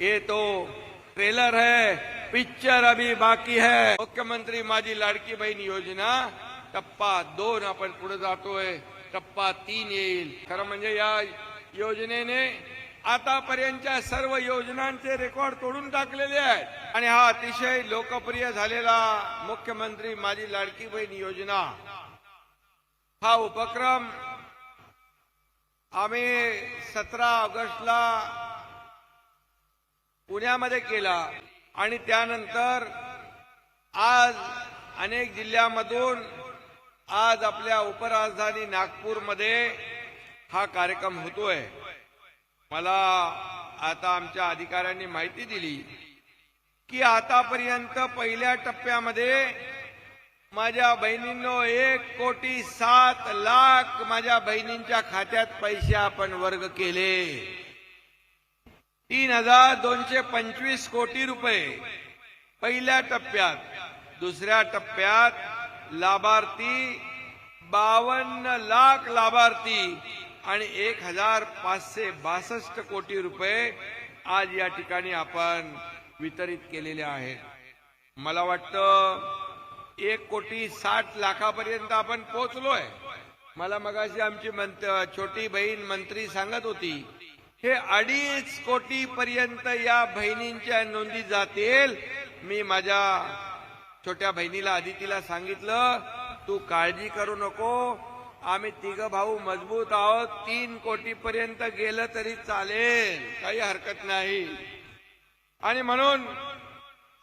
ये तो ट्रेलर है पिक्चर अभी बाकी है। मुख्यमंत्री माझी लाडकी बहीण योजना टप्पा दोन आपण पुढे जातोय टप्पा तीन येईल। खरं म्हणजे या योजनेने आतापर्यंतच्या सर्व योजनांचे रेकॉर्ड तोडून टाकलेले आहेत. आणि हा अतिशय लोकप्रिय झालेला मुख्यमंत्री माझी लाडकी बहीण योजना. हा उपक्रम आम्ही सतरा ऑगस्टला पुण्यामध्ये केला. आणि त्यानंतर आज अनेक जिल्ह्यामधून आज आपल्या उपराजधानी नागपूरमध्ये हा कार्यक्रम होतोय. मला आता आमच्या अधिकाऱ्यांनी माहिती दिली की आतापर्यंत पहिल्या टप्प्यामध्ये माझ्या बहिणींनो एक कोटी सात लाख माझ्या बहिणींच्या खात्यात पैसे आपण वर्ग केले. तीन हजार दोनशे पंचवीस कोटी रुपये. पहिल्या टप्प्यात. दुसऱ्या टप्प्यात लाभार्थी बावन्न लाख लाभार्थी आणि एक हजार पाचशे बासष्ट कोटी रुपये आज या ठिकाणी आपण वितरित केलेले आहेत. मला वाटतं एक कोटी साठ लाखापर्यंत आपण पोहोचलोय. मला मगाशी आमची मंत छोटी बहीण मंत्री सांगत होती हे अडीच कोटी पर्यंत या बहिणींच्या नोंदी जातील. मी माझ्या छोट्या बहिणीला आदितीला सांगितलं तू काळजी करू नको. आम्ही तिघ भाऊ मजबूत आहोत. तीन कोटी पर्यंत गेलं तरी चालेल. काही हरकत नाही. आणि म्हणून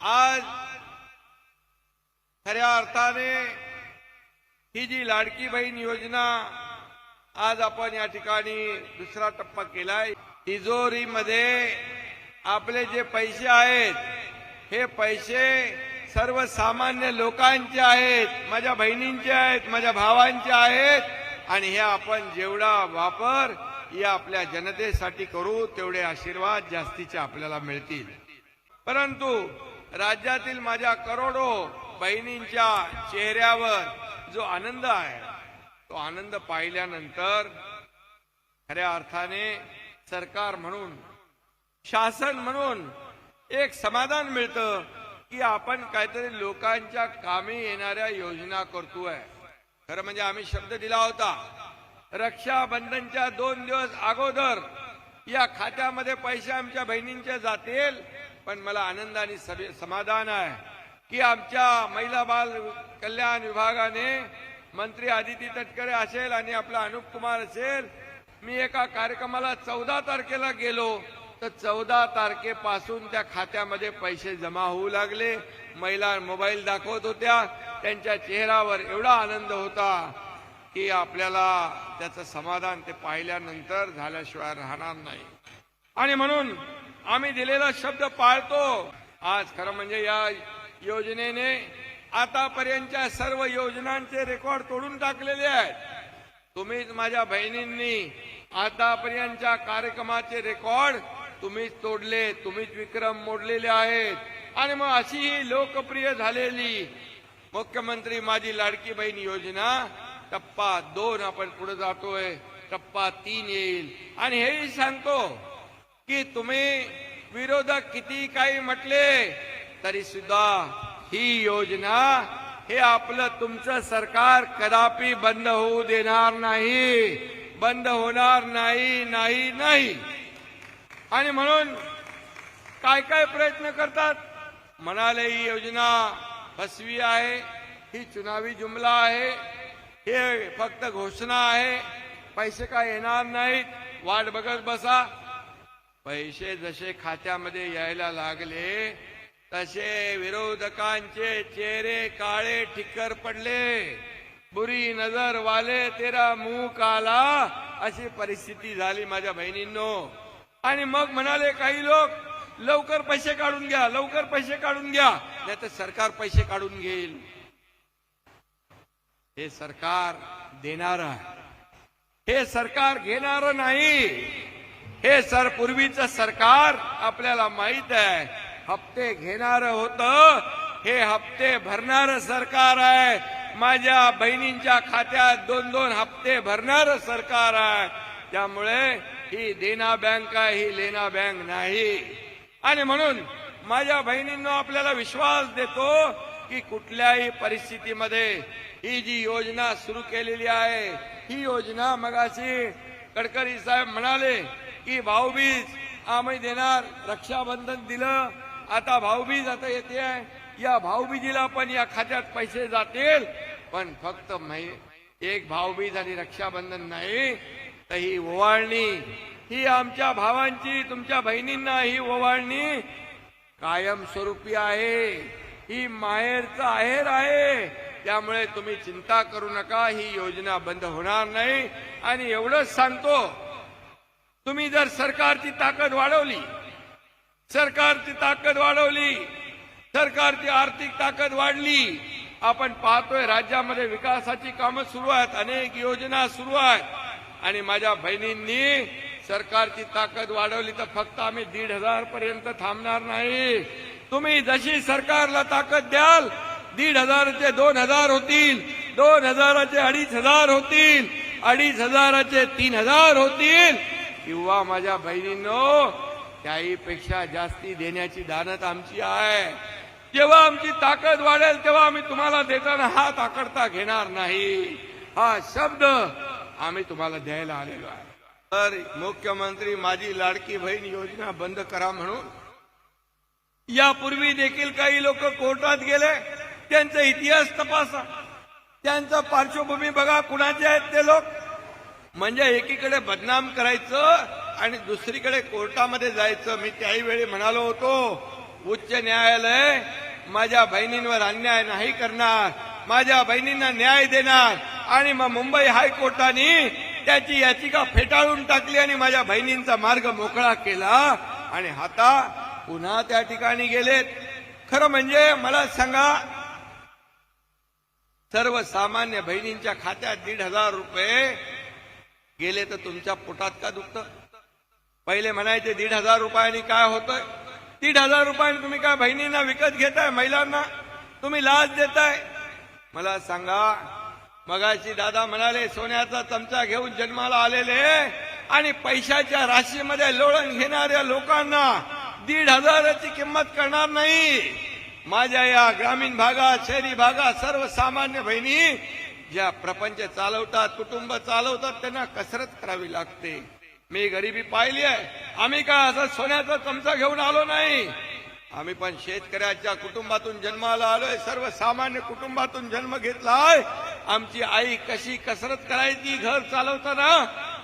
आज खऱ्या अर्थाने ही जी लाडकी बहीण योजना आज आपण या ठिकाणी दुसरा टप्पा केलाय. तिजोरीमध्ये आपले जे पैसे आहेत हे पैसे सर्वसामान्य लोकांचे आहेत माझ्या बहिणींचे आहेत माझ्या भावांचे आहेत आणि हे आपण जेवढा वापर या आपल्या जनतेसाठी करू तेवढे आशीर्वाद जास्तीचे आपल्याला मिळतील. परंतु राज्यातील माझ्या करोडो बहिणींच्या चेहऱ्यावर जो आनंद आहे तो आनंद पाहिल्यानंतर खऱ्या अर्थाने सरकार म्हणून शासन म्हणून एक समाधान मिळतं की आपण काहीतरी लोकांच्या कामी येणाऱ्या योजना करतोय. खरं म्हणजे आम्ही शब्द दिला होता रक्षाबंधनच्या दोन दिवस अगोदर या खात्यामध्ये पैसे आमच्या बहिणींच्या जातील पण मला आनंद आणि समाधान आहे की आमच्या महिला बाल कल्याण विभागाने मंत्री आदिती तटकरे असेल आणि आपला अनुप कुमार असेल मी एका कार्यक्रमाला चौदा तारखेला गेलो. तर चौदा तारखेपासून त्या खात्यामध्ये पैसे जमा होऊ लागले. महिला मोबाईल दाखवत होत्या. त्यांच्या चेहऱ्यावर एवढा आनंद होता की आपल्याला त्याचं समाधान ते पाहिल्यानंतर झाल्याशिवाय राहणार नाही. आणि म्हणून आम्ही दिलेला शब्द पाळतो. आज खरं म्हणजे या योजनेने आतापर्यंतच्या सर्व योजनांचे रेकॉर्ड तोडून टाकलेले आहेत. तुम्हीच माझ्या बहिणींनी आतापर्यंतच्या कार्यक्रमाचे रेकॉर्ड तुम्हीच तोडले तुम्हीच विक्रम मोडलेले आहेत. आणि मग अशी ही लोकप्रिय झालेली मुख्यमंत्री माझी लाडकी बहीण योजना टप्पा दोन आपण पुढे जातोय टप्पा तीन येईल. आणि हेही सांगतो की तुम्ही विरोधक किती काही म्हटले तरी सुद्धा ही योजना हे आपलं तुमचं सरकार कदापि बंद होऊ देणार नाही. बंद होणार नाही नाही नाही. आणि म्हणून काय काय प्रयत्न करतात? म्हणाले ही योजना फसवी आहे ही चुनावी जुमला आहे हे फक्त घोषणा आहे पैसे काय येणार नाहीत वाट बघत बसा. पैसे जसे खात्यामध्ये यायला लागले तसे विरोधकांचे चेहरे काळे ठिक्कर पडले. बुरी नजर वाले तेरा मुंह काला अशी परिस्थिती झाली माझ्या बहिणींनो. आणि मग म्हणाले काही लोक लवकर पैसे काढून घ्या लवकर पैसे काढून घ्या. नाही तर सरकार पैसे काढून घेईल. हे सरकार देणार हे सरकार घेणार नाही. हे सर पूर्वीचं सरकार आपल्याला माहीत आहे. हप्ते घेणार होत हे हप्ते भरणार सरकार आहे. माझ्या बहिणींच्या खात्यात दोन दोन हप्ते भरणार सरकार आहे. त्यामुळे ही देना बँक आहे ही लेना बँक नाही. आणि म्हणून माझ्या बहिणींनो आपल्याला विश्वास देतो की कुठल्याही परिस्थितीमध्ये ही जी योजना सुरू केलेली आहे ही योजना मगाशी गडकरी साहेब म्हणाले की भाऊबीज आम्ही देणार रक्षाबंधन दिलं आता भाऊबीज आता येते. आहे या भाऊबीजीला पण या खात्यात पैसे जातील. पण फक्त एक भाऊबीज आणि रक्षाबंधन नाही तर ही ओवाळणी ही आमच्या भावांची तुमच्या बहिणींना ही ओवाळणी कायमस्वरूपी आहे. ही माहेरचं आहेर आहे. त्यामुळे तुम्ही चिंता करू नका ही योजना बंद होणार नाही. आणि एवढंच सांगतो तुम्ही जर सरकारची ताकद वाढवली सरकारची ताकद वाढवली सरकारची आर्थिक ताकद वाढली आपण पाहतोय राज्यामध्ये विकासाची कामं सुरू आहेत अनेक योजना सुरू आहेत. आणि माझ्या बहिणींनी सरकारची ताकद वाढवली तर फक्त आम्ही दीड हजार पर्यंत थांबणार नाही. तुम्ही जशी सरकारला ताकद द्याल दीड हजाराचे दोन हजार होतील दोन हजाराचे अडीच हजार होतील अडीच हजाराचे तीन हजार होतील. किंवा माझ्या बहिणींनो त्याहीपेक्षा जास्ती देण्याची दानत आमची आहे. जेव्हा आमची ताकद वाढेल तेव्हा आम्ही तुम्हाला देताना हात आकडता घेणार नाही. हा शब्द आम्ही तुम्हाला द्यायला आलेलो आहे. तर मुख्यमंत्री माझी लाडकी बहीण योजना बंद करा म्हणून. यापूर्वी देखील काही लोक कोर्टात गेले. त्यांचा इतिहास तपासा. त्यांचा पार्श्वभूमी बघा कुणाचे आहेत ते लोक? म्हणजे एकीकडे बदनाम करायचं आणि दुसरीकडे कोर्टामध्ये जायचं. मी त्याही वेळी म्हणालो होतो उच्च न्यायालय माझ्या बहिणींवर अन्याय नाही करणार माझ्या बहिणींना न्याय देणार आणि मग मुंबई हायकोर्टाने त्याची याचिका फेटाळून टाकली आणि माझ्या बहिणींचा मार्ग मोकळा केला. आणि आता पुन्हा त्या ठिकाणी गेलेत. खरं म्हणजे मला सांगा सर्वसामान्य बहिणींच्या खात्यात दीड हजार रुपये गेले तर तुमच्या पोटात का दुखत? पहिले म्हणायचे दीड हजार रुपयांनी काय होतंय? दीड हजार रुपयाने तुम्ही काय बहिणींना विकत घेताय महिलांना? तुम्ही लाच देताय? मला सांगा मगाशी दादा म्हणाले सोन्याचा चमचा घेऊन जन्माला आलेले आणि पैशाच्या राशीमध्ये लोळण घेणाऱ्या लोकांना दीड हजाराची किंमत करणार नाही. माझ्या या ग्रामीण भागात शहरी भागात सर्वसामान्य बहिणी ज्या प्रपंच चालवतात कुटुंब चालवतात त्यांना कसरत करावी लागते. मी गरिबी पाहिली आहे. आम्ही का असं सोन्याचा चमचा घेऊन आलो नाही? आम्ही पण शेतकऱ्याच्या कुटुंबातून जन्माला आलोय सर्वसामान्य कुटुंबातून जन्म घेतलाय. आमची आई कशी कसरत करायची घर चालवताना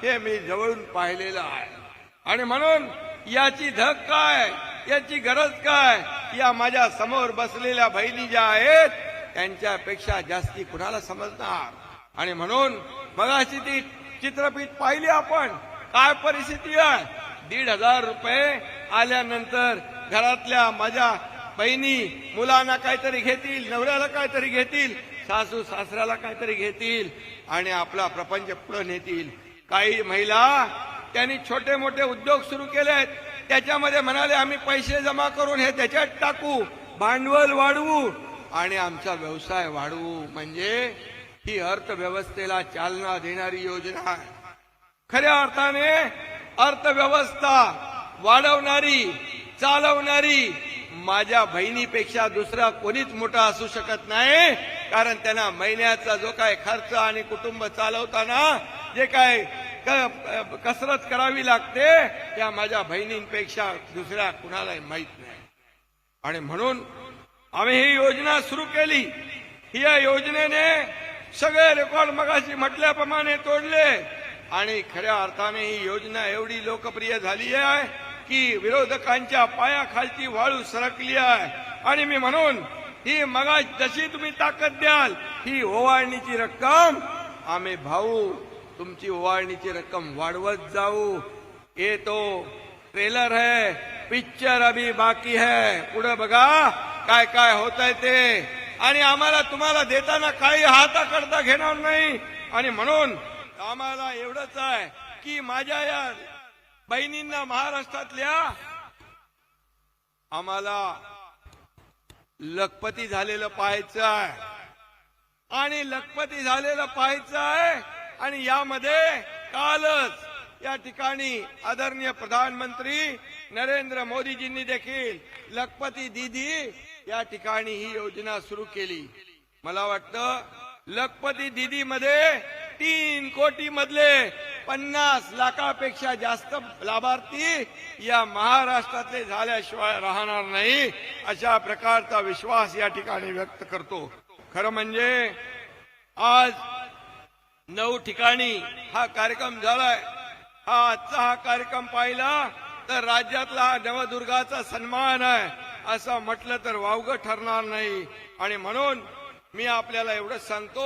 हे मी जवळून पाहिलेलं आहे. आणि म्हणून याची धक काय याची गरज काय या माझ्यासमोर बसलेल्या बहिणी ज्या आहेत त्यांच्यापेक्षा जास्ती कुणाला समजणार? आणि म्हणून मगाशी ती चित्रपट पाहिली आपण. काय परिस्थिती आहे? दीड हजार रुपये आल्यानंतर घरातल्या माझ्या बहिणी मुलांना काहीतरी घेतील नवऱ्याला काहीतरी घेतील सासू सासऱ्याला काहीतरी घेतील आणि आपला प्रपंच पुढे नेतील. काही महिला त्यांनी छोटे मोठे उद्योग सुरू केले आहेत. त्याच्यामध्ये म्हणाले आम्ही पैसे जमा करून हे त्याच्यात टाकू भांडवल वाढवू आणि आमचा व्यवसाय वाढवू. म्हणजे ही अर्थव्यवस्थेला चालना देणारी योजना आहे. खऱ्या अर्थाने अर्थव्यवस्था वाढवणारी चालवणारी माझ्या बहिणीपेक्षा दुसरा कोणीच मोठा असू शकत नाही. कारण त्यांना महिन्याचा जो काय खर्च आणि कुटुंब चालवताना जे काय कसरत करावी लागते त्या माझ्या बहिणींपेक्षा दुसऱ्या कुणालाही माहीत नाही. आणि म्हणून आम्ही ही योजना सुरू केली. या योजनेने सगळे रेकॉर्ड मगाशी म्हटल्याप्रमाणे तोडले. आणि खऱ्या अर्थाने ही योजना एवढी लोकप्रिय झाली आहे की विरोधकांच्या पायाखालची वाळू सरकली आहे आणि मी म्हणून ही मगा जशी तुम्ही ताकद द्याल ही ओवाळणीची रक्कम आम्ही भाऊ तुमची ओवाळणीची रक्कम वाढवत जाऊ. ये तो ट्रेलर है पिक्चर अभी बाकी है. पुढे बघा काय काय होत आहे ते. आणि आम्हाला तुम्हाला देताना काही हाताकरता घेणार नाही. आणि म्हणून आम्हाला एवढंच आहे की माझ्या या बहिणींना महाराष्ट्रातल्या आम्हाला लखपती झालेलं पाहायचं आहे. आणि लखपती झालेलं पाहायचं आहे. आणि यामध्ये कालच या ठिकाणी आदरणीय प्रधानमंत्री नरेंद्र मोदीजींनी देखील लखपती दीदी या ठिकाणी ही योजना सुरू केली. मला वाटतं लखपती दीदी मध्ये तीन कोटी मधले पन्नास लाखापेक्षा जास्त लाभार्थी या महाराष्ट्रातले झाल्याशिवाय राहणार नाही अशा प्रकारचा विश्वास या ठिकाणी व्यक्त करतो. खरं म्हणजे आज नऊ ठिकाणी हा कार्यक्रम झालाय. हा आजचा हा कार्यक्रम पाहिला तर राज्यातला हा नवदुर्गाचा सन्मान आहे असं म्हटलं तर वावग ठरणार नाही. आणि म्हणून मी आपल्याला एवढं सांगतो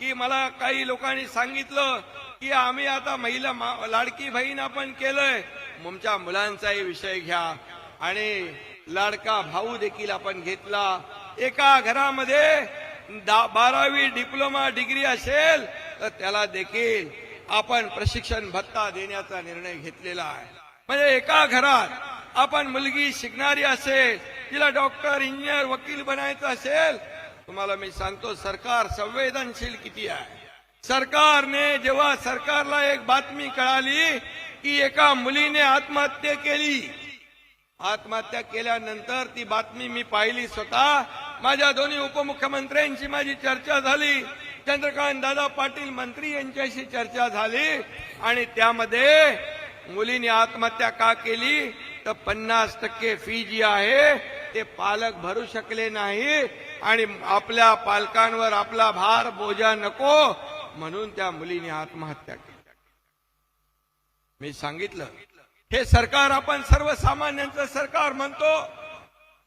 की मला काही लोकांनी सांगितलं की आम्ही आता महिला मा- लाडकी बहीण आपण केलंय. तुमच्या मुलांचाही विषय घ्या. आणि लाडका भाऊ देखील आपण घेतला. एका घरामध्ये दा- बारावी डिप्लोमा डिग्री असेल तर त्याला देखील आपण प्रशिक्षण भत्ता देण्याचा निर्णय घेतलेला आहे. म्हणजे एका घरात आपण मुलगी शिकणारी असेल तिला डॉक्टर इंजिनियर वकील बनायचं असेल तुम्हाला मी सांगतो सरकार संवेदनशील किती आहे. सरकारने जेव्हा सरकारला एक बातमी कळाली की एका मुलीने आत्महत्या केली. आत्महत्या केल्यानंतर ती बातमी मी पाहिली स्वतः. माझ्या दोन्ही उपमुख्यमंत्र्यांची माझी चर्चा झाली. चंद्रकांत दादा पाटील मंत्री यांच्याशी चर्चा झाली. आणि त्यामध्ये मुलीने आत्महत्या का केली? तर पन्नास टक्के फी जी आहे ते पालक भरू शकले नाही. आणि आपल्या पालकांवर आपला भार बोजा नको म्हणून त्या मुलीने आत्महत्या केली. मी सांगितलं हे सरकार आपण सर्वसामान्यांचं सरकार म्हणतो.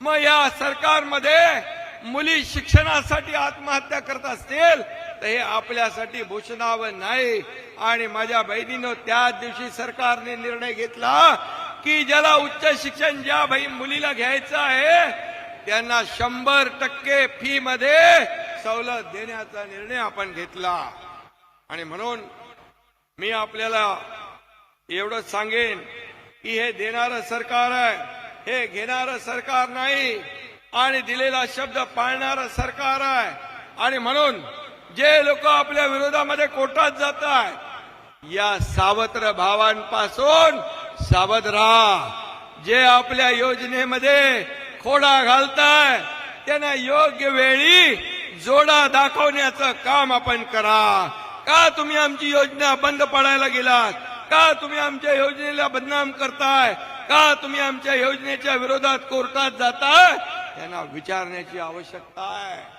मग या सरकारमध्ये मुली शिक्षणासाठी आत्महत्या करत असतील तर हे आपल्यासाठी भूषणावं नाही. आणि माझ्या बहिणीनं त्याच दिवशी सरकारने निर्णय घेतला की ज्याला उच्च शिक्षण ज्या बाई मुलीला घ्यायचं आहे त्यांना शंभर टक्के फी मध्ये सवलत देण्याचा निर्णय आपण घेतला. आणि म्हणून मी आपल्याला एवढंच सांगेन की हे देणारं सरकार आहे हे घेणारं सरकार नाही आणि दिलेला शब्द पाळणारं सरकार आहे. आणि म्हणून जे लोक आपल्या विरोधामध्ये कोर्टात जात आहेत या सावत्र भावांपासून सावध राहा. जे आपल्या योजनेमध्ये खोडा घालताय. त्यांना योग्य वेळी जोडा दाखवण्याचं काम आपण करा. का तुम्ही आमची योजना बंद पडायला गेलात? का तुम्ही आमच्या योजनेला बदनाम करताय? का तुम्ही आमच्या योजनेच्या विरोधात कोर्टात जाताय? त्यांना विचारण्याची आवश्यकता आहे.